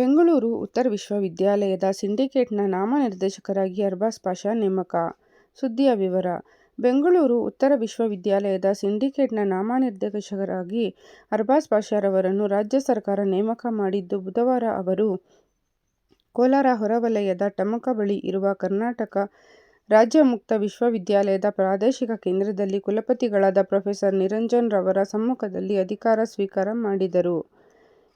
ಬೆಂಗಳೂರು ಉತ್ತರ ವಿಶ್ವವಿದ್ಯಾಲಯದ ಸಿಂಡಿಕೇಟ್ನ ನಾಮನಿರ್ದೇಶಕರಾಗಿ ಅರ್ಬಾಸ್ ಪಾಷಾ ನೇಮಕ. ಸುದ್ದಿಯ ವಿವರ ಬೆಂಗಳೂರು ಉತ್ತರ ವಿಶ್ವವಿದ್ಯಾಲಯದ ಸಿಂಡಿಕೇಟ್ನ ನಾಮನಿರ್ದೇಶಕರಾಗಿ ಅರ್ಬಾಸ್ ಪಾಷಾರವರನ್ನು ರಾಜ್ಯ ಸರ್ಕಾರ ನೇಮಕ ಮಾಡಿದ್ದು, ಬುಧವಾರ ಅವರು ಕೋಲಾರ ಹೊರವಲಯದ ಟಮಕ ಬಳಿ ಇರುವ ಕರ್ನಾಟಕ ರಾಜ್ಯ ಮುಕ್ತ ವಿಶ್ವವಿದ್ಯಾಲಯದ ಪ್ರಾದೇಶಿಕ ಕೇಂದ್ರದಲ್ಲಿ ಕುಲಪತಿಗಳಾದ ಪ್ರೊಫೆಸರ್ ನಿರಂಜನ್ ರವರ ಸಮ್ಮುಖದಲ್ಲಿ ಅಧಿಕಾರ ಸ್ವೀಕಾರ ಮಾಡಿದರು.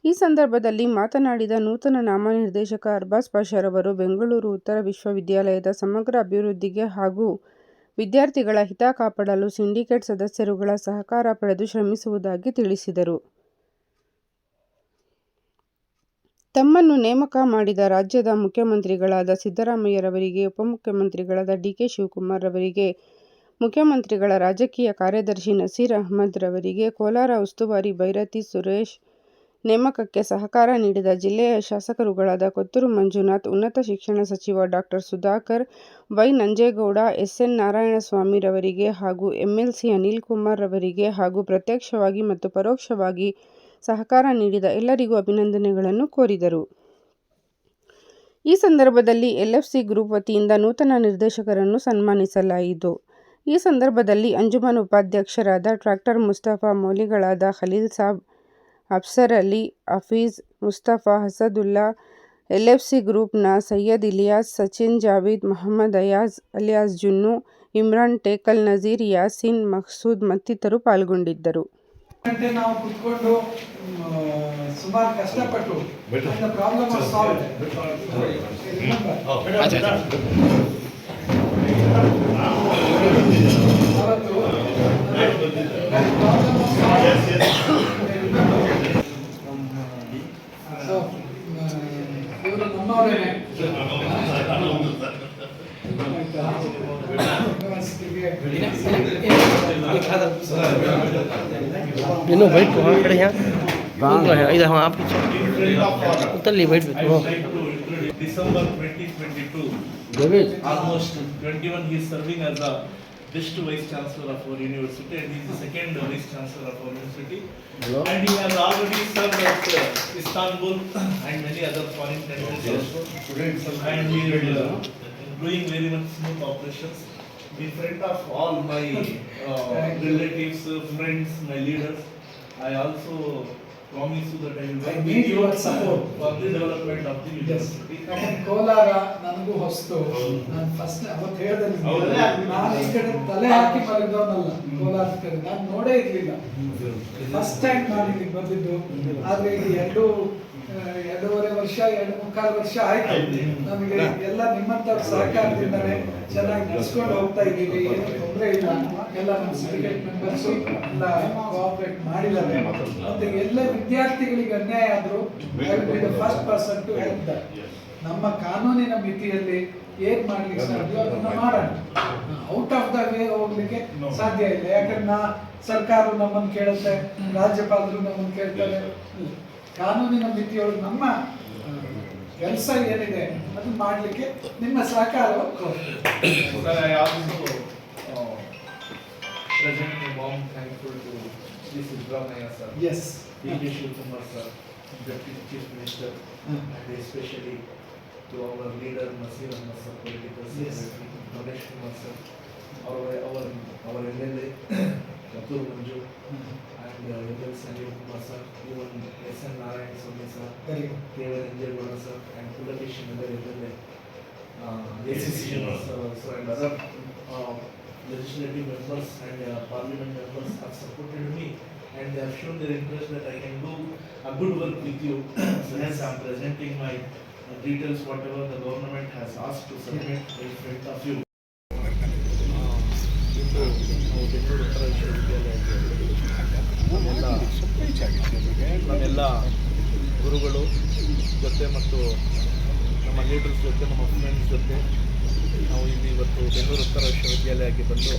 ಈ ಸಂದರ್ಭದಲ್ಲಿ ಮಾತನಾಡಿದ ನೂತನ ನಾಮನಿರ್ದೇಶಕ ಅರ್ಬಾಸ್ ಪಾಷರವರು ಬೆಂಗಳೂರು ಉತ್ತರ ವಿಶ್ವವಿದ್ಯಾಲಯದ ಸಮಗ್ರ ಅಭಿವೃದ್ಧಿಗೆ ಹಾಗೂ ವಿದ್ಯಾರ್ಥಿಗಳ ಹಿತ ಕಾಪಾಡಲು ಸಿಂಡಿಕೇಟ್ ಸದಸ್ಯರುಗಳ ಸಹಕಾರ ಪಡೆದು ಶ್ರಮಿಸುವುದಾಗಿ ತಿಳಿಸಿದರು. ತಮ್ಮನ್ನು ನೇಮಕ ಮಾಡಿದ ರಾಜ್ಯದ ಮುಖ್ಯಮಂತ್ರಿಗಳಾದ ಸಿದ್ದರಾಮಯ್ಯರವರಿಗೆ, ಉಪಮುಖ್ಯಮಂತ್ರಿಗಳಾದ ಡಿ. ಕೆ. ಶಿವಕುಮಾರ್ ರವರಿಗೆ, ಮುಖ್ಯಮಂತ್ರಿಗಳ ರಾಜಕೀಯ ಕಾರ್ಯದರ್ಶಿ ನಸೀರ್ ಅಹಮದ್ ರವರಿಗೆ, ಕೋಲಾರ ಉಸ್ತುವಾರಿ ಭೈರತಿ ಸುರೇಶ್ ನೇಮಕಕ್ಕೆ ಸಹಕಾರ ನೀಡಿದ ಜಿಲ್ಲೆಯ ಶಾಸಕರುಗಳಾದ ಕೊತ್ತೂರು ಮಂಜುನಾಥ್, ಉನ್ನತ ಶಿಕ್ಷಣ ಸಚಿವ ಡಾಕ್ಟರ್ ಸುಧಾಕರ್, ವೈ. ನಂಜೇಗೌಡ, ಎಸ್. ಎನ್. ನಾರಾಯಣಸ್ವಾಮಿ ರವರಿಗೆ ಹಾಗೂ ಎಂಎಲ್ಸಿ ಅನಿಲ್ ಕುಮಾರ್ ರವರಿಗೆ ಹಾಗೂ ಪ್ರತ್ಯಕ್ಷವಾಗಿ ಮತ್ತು ಪರೋಕ್ಷವಾಗಿ ಸಹಕಾರ ನೀಡಿದ ಎಲ್ಲರಿಗೂ ಅಭಿನಂದನೆಗಳನ್ನು ಕೋರಿದರು. ಈ ಸಂದರ್ಭದಲ್ಲಿ ಎಲ್ಎಫ್ಸಿ ಗ್ರೂಪ್ ವತಿಯಿಂದ ನೂತನ ನಿರ್ದೇಶಕರನ್ನು ಸನ್ಮಾನಿಸಲಾಯಿತು. ಈ ಸಂದರ್ಭದಲ್ಲಿ ಅಂಜುಮನ್ ಉಪಾಧ್ಯಕ್ಷರಾದ ಟ್ರ್ಯಾಕ್ಟರ್ ಮುಸ್ತಫಾ, ಮೌಲಿಗಳಾದ ಖಲೀಲ್ ಖಲೀಲ್ಸಾಬ್, ಅಫ್ಸರ್ ಅಲಿ, ಹಫೀಜ್, ಮುಸ್ತಫಾ, ಅಸದುಲ್ಲಾ, ಎಲ್ಎಫ್ಸಿ ಗ್ರೂಪ್ನ ಸಯ್ಯದ್ ಇಲಿಯಾಸ್, ಸಚಿನ್ ಜಾವೀದ್, ಮಹಮ್ಮದ್ ಅಯಾಜ್ ಅಲಿಯಾಸ್ ಜುನ್ನು, ಇಮ್ರಾನ್ ಟೇಕಲ್, ನಜೀರ್ ಯಾಸಿನ್ ಮಕ್ಸೂದ್ ಮತ್ತಿತರರು ಪಾಲ್ಗೊಂಡಿದ್ದರು. ಗಂಟೆ ನಾವು ಕುತ್ಕೊಂಡು ಸುಮಾರು ಕಷ್ಟಪಟ್ಟು ಪ್ರಾಬ್ಲಮ್ ಸಾಲ್ವ್ ನಮ್ಮವರೇನೆ इन्हों बैठ वहाँ खड़े हैं इधर हाँ आप पीछे उतर लिए बैठ बैठ December 2022, almost 21, he is serving as the best vice chancellor of our university and he is the second vice chancellor of our university. And he has already served at uh, Istanbul and many other foreign countries also. And he is uh, doing very much smooth operations. In front of all my uh, relatives, friends, my leaders, I also promise that I will I need your support. for the development of the university. ಯಾಕಂದ್ರೆ ಕೋಲಾರ ನನಗೂ ಹೊಸ್ತು. ನಾನು first ಅವತ್ತು ಹೇಳ್ದೆ ನಾನು ಈ ಕಡೆ ತಲೆ ಹಾಕಿ ಬರೆದವನಲ್ಲ. ಕೋಲಾರ ಕಡೆ. ನಾನು ನೋಡೇ ಇರ್ಲಿಲ್ಲ. ಫಸ್ಟ್ ಟೈಮ್ ನಾನು ಇಲ್ಲಿಗೆ ಬಂದಿದ್ದು. ಆದ್ರೆ ಇಲ್ಲಿ ಎರಡು ಎರಡೂವರೆ ವರ್ಷ ಎರಡು ಮುಕ್ಕಾಲು ವರ್ಷ ಆಯ್ತು. ನಮಗೆ ಎಲ್ಲ ನಿಮ್ಮಂತ ಸಹಕಾರದಿಂದಲೇ ಚೆನ್ನಾಗಿ ನಡೆಸ್ಕೊಂಡು ಹೋಗ್ತಾ ಇದ್ದೀವಿ. ಏನು ತೊಂದರೆ ಇಲ್ಲ. ಎಲ್ಲ ನಮ್ಮ ಸಿಂಡಿಕೇಟ್ ಮೆಂಬರ್ಸ್ ಎಲ್ಲ ಕೋಆಪರೇಟ್ ಮಾಡಿದ್ದಾರೆ. ಮತ್ತೆ ಎಲ್ಲ ವಿದ್ಯಾರ್ಥಿಗಳಿಗೆ ಅನ್ಯಾಯ ಆದ್ರೂ ಫಸ್ಟ್ ಪರ್ಸನ್ ಟು ಹೆಲ್ಪ್ ನಮ್ಮ ಕಾನೂನಿನ ಮಿತಿಯಲ್ಲಿ ಏನ್ ಮಾಡ್ಲಿಕ್ಕೆ ಸಾಧ್ಯ ಅದನ್ನ ಮಾಡೋಣ. ಔಟ್ ಆಫ್ ದ ವೇ ಹೋಗ್ಲಿಕ್ಕೆ ಸಾಧ್ಯ ಇಲ್ಲ. ಯಾಕಂದ್ರೆ ನಾ ಸರ್ಕಾರ ನಮ್ಮನ್ನು ಕೇಳುತ್ತೆ ರಾಜ್ಯಪಾಲರು ನಮ್ಮನ್ನು ಕೇಳ್ತಾರೆ. ಕಾನೂನಿನ ಮಿತಿಯೊಳಗೆ ನಮ್ಮ ಕೆಲಸ ಏನಿದೆ ಅದು ಮಾಡಲಿಕ್ಕೆ ನಿಮ್ಮ ಸಹಕಾರ ಬೇಕು present sir sir to our ಲೀಡರ್ನ ಸಿರನ್ ಸರ್ ಟು ಯಸ್ ಟು ಕುಮಾರ್ ಸರ್ ಅವರ ಅವರ ಅವರ ಎಲ್ಲಿದೆ sir, sir, Katur Manju, and uh, ML Sanjeev Kumar sir, even S. N. Narayan Swamy sir, Very good. K. Ranjagowda sir, and Pulakesh Nagar MLA. Uh, ACC sir also and other uh, legislative members and uh, parliament members have supported me and they have shown their interest that I can do a good work with you. so hence I am presenting my uh, details, whatever the government has asked to submit in front of you. ನಾವು ಬೆಂಗಳೂರು ಉತ್ತರ ವಿಶ್ವವಿದ್ಯಾಲಯಕ್ಕೆ ನಮ್ಮೆಲ್ಲ ನಮ್ಮೆಲ್ಲ ಗುರುಗಳು ಜೊತೆ ಮತ್ತು ನಮ್ಮ leaders ಜೊತೆ, ನಮ್ಮ ಫ್ರೆಂಡ್ಸ್ ಜೊತೆ ನಾವು ಇಲ್ಲಿ ಇವತ್ತು ಬೆಂಗಳೂರು ಉತ್ತರ ವಿಶ್ವವಿದ್ಯಾಲಯಕ್ಕೆ ಬಂದು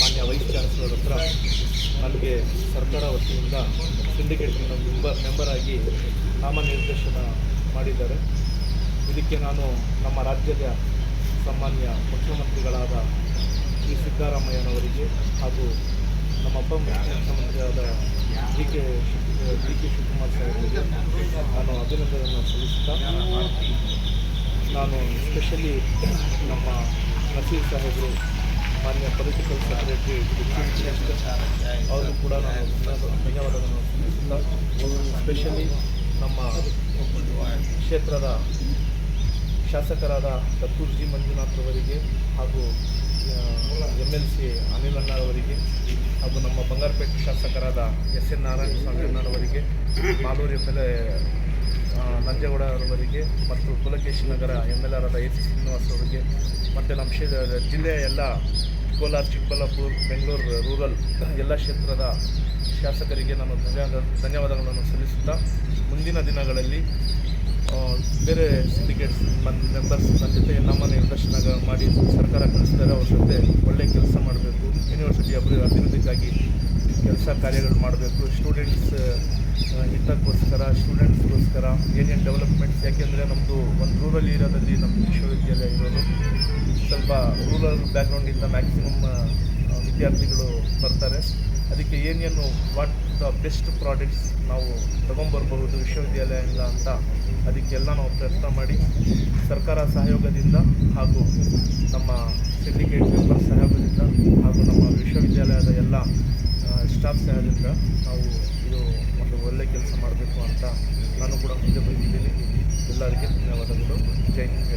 ಮಾನ್ಯ ವೈಸ್ ಚಾನ್ಸಲರ್ ಹತ್ರ ನನಗೆ ಸರ್ಕಾರ ವತಿಯಿಂದ ಸಿಂಡಿಕೇಟ್ ಮೆಂಬರ್ ಮೆಂಬರ್ ಆಗಿ ನಾಮನಿರ್ದೇಶನ ಮಾಡಿದ್ದಾರೆ. ಇದಕ್ಕೆ ನಾನು ನಮ್ಮ ರಾಜ್ಯದ ಸಾಮಾನ್ಯ ಮುಖ್ಯಮಂತ್ರಿಗಳಾದ ಶ್ರೀ ಸಿದ್ದರಾಮಯ್ಯನವರಿಗೆ ಹಾಗೂ ನಮ್ಮ ಅಪ್ಪ ಮುಖ್ಯಮಂತ್ರಿಯಾದ D K. D K. Shivakumar ಸಾಹೇಬರಿಗೆ ನಾನು ಅಭಿನಂದನೆಯನ್ನು ಸಲ್ಲಿಸುತ್ತಾ ನಾನು ಎಸ್ಪೆಷಲಿ ನಮ್ಮ ನಸೀರ್ ಸಾಹೇಬರು, ಮಾನ್ಯ ಪೊಲಿಟಿಕಲ್ ಸೆಕ್ರೆಟರಿ ಅವರು ಕೂಡ ನಾನು ಧನ್ಯವಾದ- ಧನ್ಯವಾದಗಳನ್ನು ಸಲ್ಲಿಸುತ್ತಾ ಸ್ಪೆಷಲಿ ನಮ್ಮ ಕ್ಷೇತ್ರದ ಶಾಸಕರಾದ ದತ್ತೂರ್ಜಿ ಮಂಜುನಾಥ್ ಅವರಿಗೆ ಹಾಗೂ ಎಂ ಎಲ್ ಸಿ ಅನಿಲ್ ಅಣ್ಣರವರಿಗೆ ಹಾಗೂ ನಮ್ಮ ಬಂಗಾರಪೇಟೆ ಶಾಸಕರಾದ S N Narayana Swamy ಅಣ್ಣರವರಿಗೆ Malur M L A Nanjegowda ಅವರಿಗೆ ಮತ್ತು Pulakesh Nagar M L R ಆದ ಎ ಸಿ ಶ್ರೀನಿವಾಸ್ ಅವರಿಗೆ, ಮತ್ತು ನಮ್ಮ ಶೇ ಜಿಲ್ಲೆಯ ಎಲ್ಲ ಕೋಲಾರ, ಚಿಕ್ಕಬಳ್ಳಾಪುರ, ಬೆಂಗಳೂರು, ರೂರಲ್ ಎಲ್ಲ ಕ್ಷೇತ್ರದ ಶಾಸಕರಿಗೆ ನಾನು ಧನ್ಯವಾದ, ಧನ್ಯವಾದಗಳನ್ನು ಸಲ್ಲಿಸುತ್ತಾ ಮುಂದಿನ ದಿನಗಳಲ್ಲಿ ಬೇರೆ ಸಿಂಡಿಕೇಟ್ಸ್ ನನ್ನ ಮೆಂಬರ್ಸ್ ನನ್ನ ಜೊತೆ ನಮ್ಮ ನಿರ್ದೇಶನ ಮಾಡಿ ಸರ್ಕಾರ ಕಳಿಸ್ತಾರೆ ಅವ್ರ ಜೊತೆ ಒಳ್ಳೆ ಕೆಲಸ ಮಾಡಬೇಕು ಯೂನಿವರ್ಸಿಟಿ ಅಭಿವೃದ್ಧಿ ಅಭಿವೃದ್ಧಿಗಾಗಿ ಕೆಲಸ ಕಾರ್ಯಗಳು ಮಾಡಬೇಕು ಸ್ಟೂಡೆಂಟ್ಸ್ ಹಿತಕ್ಕೋಸ್ಕರ ಸ್ಟೂಡೆಂಟ್ಸ್ಗೋಸ್ಕರ ಏನೇನು ಡೆವಲಪ್ಮೆಂಟ್ಸ್ ಯಾಕೆಂದರೆ ನಮ್ಮದು ಒಂದು ರೂರಲ್ ಏರಿಯಾದಲ್ಲಿ ನಮ್ಮ ವಿಶ್ವವಿದ್ಯಾಲಯ ಇರೋದು. ಸ್ವಲ್ಪ ರೂರಲ್ ಬ್ಯಾಕ್ಗ್ರೌಂಡಿಂದ ಮ್ಯಾಕ್ಸಿಮಮ್ ವಿದ್ಯಾರ್ಥಿಗಳು ಬರ್ತಾರೆ. ಅದಕ್ಕೆ ಏನೇನು ವಾಟ್ ದ ಬೆಸ್ಟ್ ಪ್ರಾಡಕ್ಟ್ಸ್ ನಾವು ತಗೊಂಬರ್ಬಹುದು ವಿಶ್ವವಿದ್ಯಾಲಯದಿಂದ ಅಂತ ಅದಕ್ಕೆಲ್ಲ ನಾವು ಪ್ರಯತ್ನ ಮಾಡಿ, ಸರ್ಕಾರ ಸಹಯೋಗದಿಂದ ಹಾಗೂ ನಮ್ಮ ಸಿಂಡಿಕೇಟ್ ಮೆಂಬರ್ ಸಹಯೋಗದಿಂದ ಹಾಗೂ ನಮ್ಮ ವಿಶ್ವವಿದ್ಯಾಲಯದ ಎಲ್ಲ ಸ್ಟಾಫ್ ಸಹಾಯದಿಂದ ನಾವು ಇದು ಒಂದು ಒಳ್ಳೆಯ ಕೆಲಸ ಮಾಡಬೇಕು ಅಂತ ನಾನು ಕೂಡ ಮುಂದೆ ಬಂದಿದ್ದೀನಿ. ಎಲ್ಲರಿಗೆ ಧನ್ಯವಾದಗಳು. ಜೈ ಹಿಂದ್